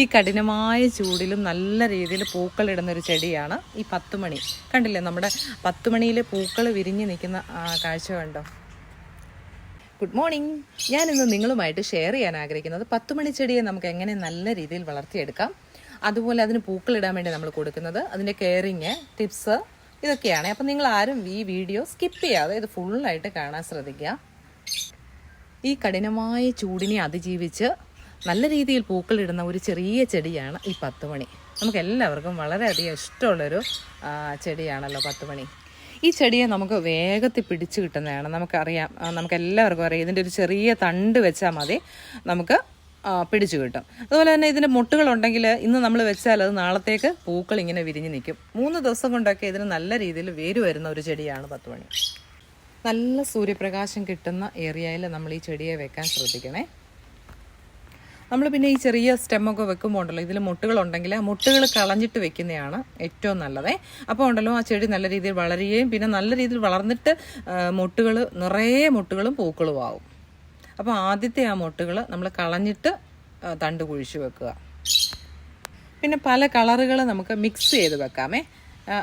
ഈ കഠിനമായ ചൂടിലും നല്ല രീതിയിൽ പൂക്കളിടുന്ന ഒരു ചെടിയാണ് ഈ പത്തുമണി. കണ്ടില്ലേ നമ്മുടെ പത്തുമണിയിൽ പൂക്കൾ വിരിഞ്ഞ് നിൽക്കുന്ന കാഴ്ച കണ്ടോ? ഗുഡ് മോർണിംഗ് ഞാനിന്ന് നിങ്ങളുമായിട്ട് ഷെയർ ചെയ്യാൻ ആഗ്രഹിക്കുന്നത് പത്തുമണി ചെടിയെ നമുക്ക് എങ്ങനെ നല്ല രീതിയിൽ വളർത്തിയെടുക്കാം അതുപോലെ അതിന് പൂക്കളിടാൻ വേണ്ടി നമ്മൾ കൊടുക്കുന്നത് അതിന്റെ കെയറിങ് ടിപ്സ് ഇതൊക്കെയാണ്. അപ്പം നിങ്ങൾ ആരും ഈ വീഡിയോ സ്കിപ്പ് ചെയ്യാതെ ഇത് ഫുള്ളായിട്ട് കാണാൻ ശ്രദ്ധിക്കുക. ഈ കഠിനമായ ചൂടിനെ അതിജീവിച്ച് നല്ല രീതിയിൽ പൂക്കളിടുന്ന ഒരു ചെറിയ ചെടിയാണ് ഈ പത്തുമണി. നമുക്ക് എല്ലാവർക്കും വളരെയധികം ഇഷ്ടമുള്ളൊരു ചെടിയാണല്ലോ പത്തുമണി. ഈ ചെടിയെ നമുക്ക് വേഗത്തിൽ പിടിച്ചു കിട്ടുന്നതാണ്. നമുക്കറിയാം നമുക്ക് എല്ലാവർക്കും അറിയാം ഇതിന്റെ ഒരു ചെറിയ തണ്ട് വെച്ചാൽ മതി. നമുക്ക് പിടിച്ചു കിട്ടും. അതുപോലെ തന്നെ ഇതിന്റെ മുട്ടുകളുണ്ടെങ്കിൽ ഇന്ന് നമ്മൾ വെച്ചാൽ അത് നാളത്തേക്ക് പൂക്കൾ ഇങ്ങനെ വിരിഞ്ഞ് നിൽക്കും. മൂന്ന് ദിവസം കൊണ്ടൊക്കെ ഇതിന് നല്ല രീതിയിൽ വേര് വരുന്ന ഒരു ചെടിയാണ് പത്തുമണി. നല്ല സൂര്യപ്രകാശം കിട്ടുന്ന ഏരിയയിൽ നമ്മൾ ഈ ചെടിയെ വെക്കാൻ ശ്രദ്ധിക്കണേ. നമ്മൾ പിന്നെ ഈ ചെറിയ സ്റ്റെമ്മൊക്കെ വെക്കുമ്പോൾ ഉണ്ടല്ലോ ഇതിൽ മുട്ടുകളുണ്ടെങ്കിൽ ആ മുട്ടുകൾ കളഞ്ഞിട്ട് വെക്കുന്നതാണ് ഏറ്റവും നല്ലത്. അപ്പോൾ ഉണ്ടല്ലോ ആ ചെടി നല്ല രീതിയിൽ വളരുകയും പിന്നെ നല്ല രീതിയിൽ വളർന്നിട്ട് മുട്ടുകൾ നിറയെ മുട്ടുകളും പൂക്കളും ആവും. അപ്പോൾ ആദ്യത്തെ ആ മുട്ടുകൾ നമ്മൾ കളഞ്ഞിട്ട് തണ്ട് കുഴിച്ചു വെക്കുക. പിന്നെ പല കളറുകൾ നമുക്ക് മിക്സ് ചെയ്ത് വെക്കാമേ.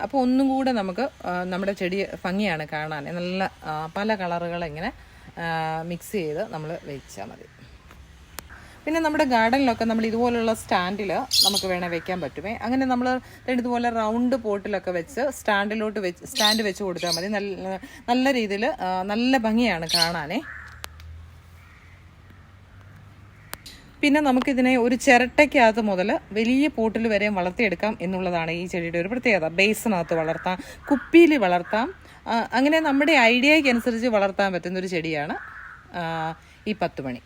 അപ്പോൾ ഒന്നും കൂടെ നമുക്ക് നമ്മുടെ ചെടി ഭംഗിയാണ് കാണാൻ. നല്ല പല കളറുകൾ ഇങ്ങനെ മിക്സ് ചെയ്ത് നമ്മൾ വെച്ചാൽ മതി. പിന്നെ നമ്മുടെ ഗാർഡനിലൊക്കെ നമ്മൾ ഇതുപോലുള്ള സ്റ്റാൻഡിൽ നമുക്ക് വേണേൽ വെക്കാൻ പറ്റുമേ. അങ്ങനെ നമ്മൾ ഇതുപോലെ റൗണ്ട് പോട്ടിലൊക്കെ വെച്ച് സ്റ്റാൻഡിലോട്ട് വെച്ച് സ്റ്റാൻഡ് വെച്ച് കൊടുത്താൽ മതി. നല്ല നല്ല രീതിയിൽ നല്ല ഭംഗിയാണ് കാണാനേ. പിന്നെ നമുക്കിതിനെ ഒരു ചിരട്ടയ്ക്കകത്ത് മുതൽ വലിയ പോട്ടിൽ വരെ വളർത്തിയെടുക്കാം എന്നുള്ളതാണ് ഈ ചെടിയുടെ ഒരു പ്രത്യേകത. ബേസിനകത്ത് വളർത്താം കുപ്പിയിൽ വളർത്താം അങ്ങനെ നമ്മുടെ ഐഡിയയ്ക്ക് അനുസരിച്ച് വളർത്താൻ പറ്റുന്ന ഒരു ചെടിയാണ് ഈ പത്ത് മണി.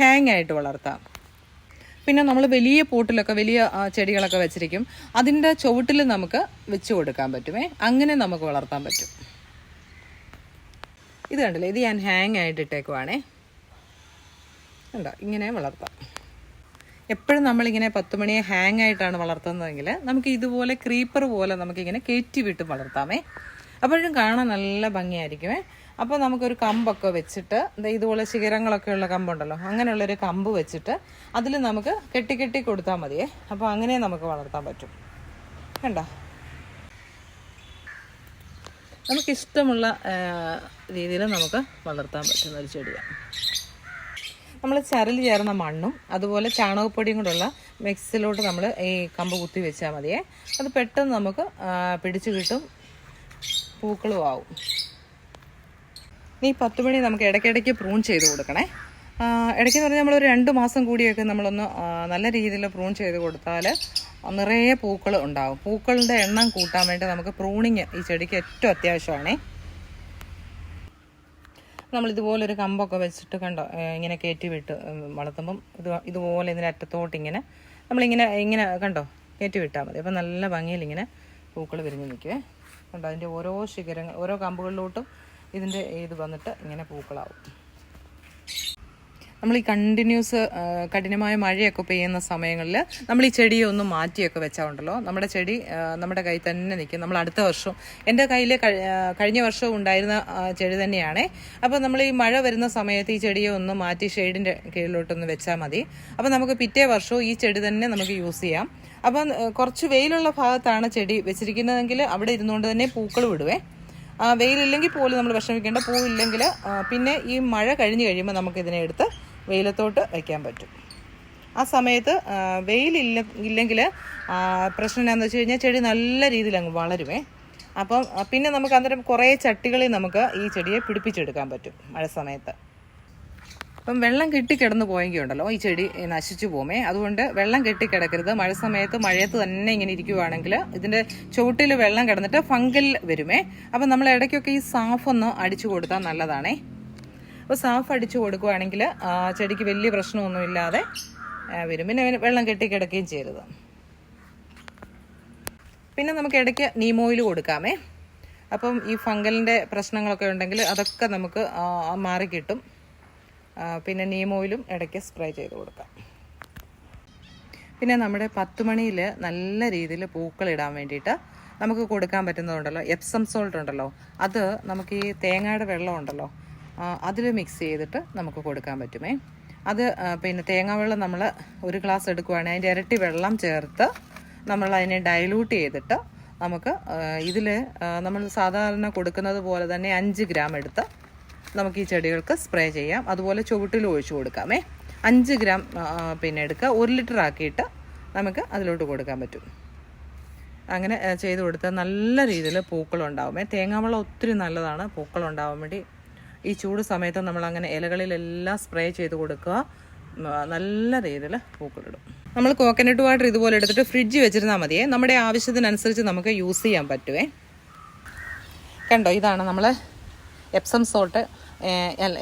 ഹാങ് ആയിട്ട് വളർത്താം. പിന്നെ നമ്മൾ വലിയ പോട്ടിലൊക്കെ വലിയ ചെടികളൊക്കെ വെച്ചിരിക്കും. അതിന്റെ ചുവട്ടിൽ നമുക്ക് വെച്ച് കൊടുക്കാൻ പറ്റുമേ. അങ്ങനെ നമുക്ക് വളർത്താൻ പറ്റും. ഇത് കണ്ടില്ലേ? ഇത് ഞാൻ ഹാങ് ആയിട്ട് ഇട്ടേക്കുവാണേ. ഉണ്ടോ ഇങ്ങനെ വളർത്താം. എപ്പോഴും നമ്മളിങ്ങനെ പത്ത് മണിയെ ഹാങ് ആയിട്ടാണ് വളർത്തുന്നതെങ്കിൽ നമുക്ക് ഇതുപോലെ ക്രീപ്പർ പോലെ നമുക്കിങ്ങനെ കയറ്റി വിട്ട് വളർത്താമേ. അപ്പോഴും കാണാൻ നല്ല ഭംഗിയായിരിക്കുമേ. അപ്പോൾ നമുക്കൊരു കമ്പൊക്കെ വെച്ചിട്ട് ഇതുപോലെ ശിഖരങ്ങളൊക്കെ ഉള്ള കമ്പുണ്ടല്ലോ അങ്ങനെയുള്ളൊരു കമ്പ് വെച്ചിട്ട് അതിൽ നമുക്ക് കെട്ടി കെട്ടി കൊടുത്താൽ മതിയേ. അപ്പോൾ അങ്ങനെ നമുക്ക് വളർത്താൻ പറ്റും. കണ്ടോ? നമുക്കിഷ്ടമുള്ള രീതിയിൽ നമുക്ക് വളർത്താൻ പറ്റുന്ന ഒരു ചെടിയാണ് നമ്മൾ ചരൽ ചേർന്ന മണ്ണും അതുപോലെ ചാണകപ്പൊടിയും കൂടെയുള്ള മിക്സിലോട്ട് നമ്മൾ ഈ കമ്പ് കുത്തി വെച്ചാൽ മതിയേ. അത് പെട്ടെന്ന് നമുക്ക് പിടിച്ചു കിട്ടും. പൂക്കളും ആവും. നീ പത്ത് മണി നമുക്ക് ഇടയ്ക്കിടയ്ക്ക് പ്രൂൺ ചെയ്ത് കൊടുക്കണേ. ഇടയ്ക്ക് പറഞ്ഞാൽ നമ്മളൊരു രണ്ട് മാസം കൂടിയൊക്കെ നമ്മളൊന്ന് നല്ല രീതിയിൽ പ്രൂൺ ചെയ്ത് കൊടുത്താൽ നിറയെ പൂക്കൾ ഉണ്ടാവും. പൂക്കളുടെ എണ്ണം കൂട്ടാൻ വേണ്ടി നമുക്ക് പ്രൂണിങ് ഈ ചെടിക്ക് ഏറ്റവും അത്യാവശ്യമാണേ. നമ്മളിതുപോലൊരു കമ്പൊക്കെ വെച്ചിട്ട് കണ്ടോ ഇങ്ങനെ കയറ്റി വിട്ട് വളർത്തുമ്പം ഇത് ഇതുപോലെ ഇതിന്റെ അറ്റത്തോട്ട് ഇങ്ങനെ നമ്മളിങ്ങനെ ഇങ്ങനെ കണ്ടോ കയറ്റി വിട്ടാൽ മതി. അപ്പം നല്ല ഭംഗിയിൽ ഇങ്ങനെ പൂക്കൾ വിരിഞ്ഞ് നിൽക്കുവേ കണ്ടോ? അതിന്റെ ഓരോ ശിഖരങ്ങൾ ഓരോ കമ്പുകളിലോട്ടും ഇതിന്റെ ഇത് വന്നിട്ട് ഇങ്ങനെ പൂക്കളാവും. നമ്മൾ ഈ കണ്ടിന്യൂസ് കഠിനമായ മഴയൊക്കെ പെയ്യുന്ന സമയങ്ങളിൽ നമ്മൾ ഈ ചെടിയെ ഒന്ന് മാറ്റിയൊക്കെ വെച്ചാൽ ഉണ്ടല്ലോ നമ്മുടെ ചെടി നമ്മുടെ കൈ തന്നെ നിൽക്കും. നമ്മൾ അടുത്ത വർഷം എന്റെ കയ്യിൽ കഴിഞ്ഞ വർഷവും ഉണ്ടായിരുന്ന ചെടി തന്നെയാണേ. അപ്പോൾ നമ്മൾ ഈ മഴ വരുന്ന സമയത്ത് ഈ ചെടിയെ ഒന്ന് മാറ്റി ഷെയ്ഡിന്റെ കീഴിലോട്ടൊന്ന് വെച്ചാൽ മതി. അപ്പോൾ നമുക്ക് പിറ്റേ വർഷവും ഈ ചെടി തന്നെ നമുക്ക് യൂസ് ചെയ്യാം. അപ്പം കുറച്ച് വെയിലുള്ള ഭാഗത്താണ് ചെടി വെച്ചിരിക്കുന്നതെങ്കിൽ അവിടെ ഇരുന്നുകൊണ്ട് തന്നെ പൂക്കൾ വിടുവേ. വെയിലില്ലെങ്കിൽ പോലും നമ്മൾ വിഷമിക്കേണ്ട പൂവില്ലെങ്കിൽ പിന്നെ ഈ മഴ കഴിഞ്ഞ് കഴിയുമ്പോൾ നമുക്കിതിനെ എടുത്ത് വെയിലത്തോട്ട് വയ്ക്കാൻ പറ്റും. ആ സമയത്ത് വെയിലില്ല ഇല്ലെങ്കിൽ പ്രശ്നം എന്താണെന്ന് വെച്ച് കഴിഞ്ഞാൽ ചെടി നല്ല രീതിയിൽ അങ്ങ് വളരുമേ അപ്പം പിന്നെ നമുക്ക് അന്നേരം കുറേ ചട്ടികളിൽ നമുക്ക് ഈ ചെടിയെ പിടിപ്പിച്ചെടുക്കാൻ പറ്റും മഴ സമയത്ത്. അപ്പം വെള്ളം കെട്ടിക്കിടന്ന് പോയെങ്കിൽ ഉണ്ടല്ലോ ഈ ചെടി നശിച്ചു പോകുമേ. അതുകൊണ്ട് വെള്ളം കെട്ടിക്കിടക്കരുത് മഴ സമയത്ത് മഴയത്ത് തന്നെ ഇങ്ങനെ ഇരിക്കുവാണെങ്കിൽ ഇതിന്റെ ചുവട്ടിൽ വെള്ളം കിടന്നിട്ട് ഫംഗൽ വരുമേ. അപ്പം നമ്മൾ ഇടയ്ക്കൊക്കെ ഈ സാഫ് ഒന്ന് അടിച്ചു കൊടുത്താൽ നല്ലതാണേ. അപ്പോൾ സാഫ് അടിച്ചു കൊടുക്കുവാണെങ്കിൽ ആ, ചെടിക്ക് വലിയ പ്രശ്നമൊന്നുമില്ലാതെ വരും. പിന്നെ വെള്ളം കെട്ടിക്കിടക്കുകയും ചെയ്യരുത്. പിന്നെ നമുക്ക് ഇടയ്ക്ക് നീമോയിൽ കൊടുക്കാമേ. അപ്പം ഈ ഫംഗലിന്റെ പ്രശ്നങ്ങളൊക്കെ ഉണ്ടെങ്കിൽ അതൊക്കെ നമുക്ക് മാറിക്കിട്ടും പിന്നെ നീമോയിലും ഇടയ്ക്ക് സ്പ്രേ ചെയ്ത് കൊടുക്കാം. പിന്നെ നമ്മുടെ പത്ത് മണിയിൽ നല്ല രീതിയിൽ പൂക്കളിടാൻ വേണ്ടിയിട്ട് നമുക്ക് കൊടുക്കാൻ പറ്റുന്നതുണ്ടല്ലോ എപ്സം സോൾട്ട് ഉണ്ടല്ലോ. അത് നമുക്ക് ഈ തേങ്ങയുടെ വെള്ളം ഉണ്ടല്ലോ അതിൽ മിക്സ് ചെയ്തിട്ട് നമുക്ക് കൊടുക്കാൻ പറ്റുമേ. അത് പിന്നെ പിന്നെ തേങ്ങാവെള്ളം നമ്മൾ ഒരു ഗ്ലാസ് എടുക്കുവാണെങ്കിൽ അതിന്റെ ഇരട്ടി വെള്ളം ചേർത്ത് നമ്മൾ അതിനെ ഡൈലൂട്ട് ചെയ്തിട്ട് നമുക്ക് ഇതിൽ നമ്മൾ സാധാരണ കൊടുക്കുന്നത് പോലെ തന്നെ അഞ്ച് ഗ്രാം എടുത്ത് നമുക്ക് ഈ ചെടികൾക്ക് സ്പ്രേ ചെയ്യാം. അതുപോലെ ചുവട്ടിൽ ഒഴിച്ചു കൊടുക്കാമേ അഞ്ച് ഗ്രാം പിന്നെ എടുക്കുക. ഒരു ലിറ്റർ ആക്കിയിട്ട് നമുക്ക് അതിലോട്ട് കൊടുക്കാൻ പറ്റും. അങ്ങനെ ചെയ്ത് കൊടുത്താൽ നല്ല രീതിയിൽ പൂക്കളുണ്ടാവുമേ തേങ്ങാവെള്ളം ഒത്തിരി നല്ലതാണ്. പൂക്കളുണ്ടാവാൻ വേണ്ടി ഈ ചൂട് സമയത്ത് നമ്മൾ അങ്ങനെ ഇലകളിലെല്ലാം സ്പ്രേ ചെയ്ത് കൊടുക്കുക. നല്ല രീതിയിൽ പൂക്കളിടും. നമ്മൾ കോക്കനട്ട് വാട്ടർ ഇതുപോലെ എടുത്തിട്ട് ഫ്രിഡ്ജ് വെച്ചിരുന്നാൽ മതിയേ. നമ്മുടെ ആവശ്യത്തിനനുസരിച്ച് നമുക്ക് യൂസ് ചെയ്യാൻ പറ്റുമേ കണ്ടോ ഇതാണ് നമ്മൾ Epsom salt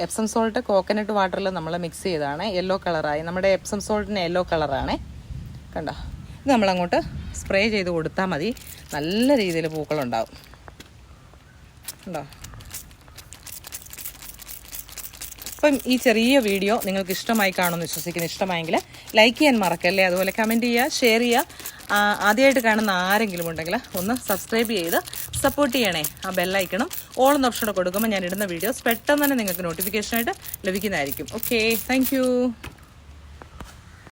Epsom salt coconut വാട്ടറിൽ നമ്മൾ മിക്സ് ചെയ്തതാണ്. യെല്ലോ കളറായി നമ്മുടെ എപ്സം സോൾട്ടിന് യെല്ലോ കളറാണ് കണ്ടോ? ഇത് നമ്മളങ്ങോട്ട് സ്പ്രേ ചെയ്ത് കൊടുത്താൽ മതി. നല്ല രീതിയിൽ പൂക്കളുണ്ടാവും. കണ്ടോ? അപ്പം ഈ ചെറിയ വീഡിയോ നിങ്ങൾക്ക് ഇഷ്ടമായി കാണുമെന്ന് വിശ്വസിക്കുന്നു. ഇഷ്ടമായെങ്കിൽ ലൈക്ക് ചെയ്യാൻ മറക്കല്ലേ? അതുപോലെ കമന്റ് ചെയ്യുക ഷെയർ ചെയ്യുക. ആദ്യമായിട്ട് കാണുന്ന ആരെങ്കിലും ഉണ്ടെങ്കിൽ ഒന്ന് സബ്സ്ക്രൈബ് ചെയ്ത് സപ്പോർട്ട് ചെയ്യണേ. ആ ബെല്ലൈക്കണം ഓൾ എന്ന ഓപ്ഷൻ കൊടുക്കുമ്പോൾ ഞാൻ ഇടുന്ന വീഡിയോസ് പെട്ടെന്ന് തന്നെ നിങ്ങൾക്ക് നോട്ടിഫിക്കേഷനായിട്ട് ലഭിക്കുന്നതായിരിക്കും. Okay thank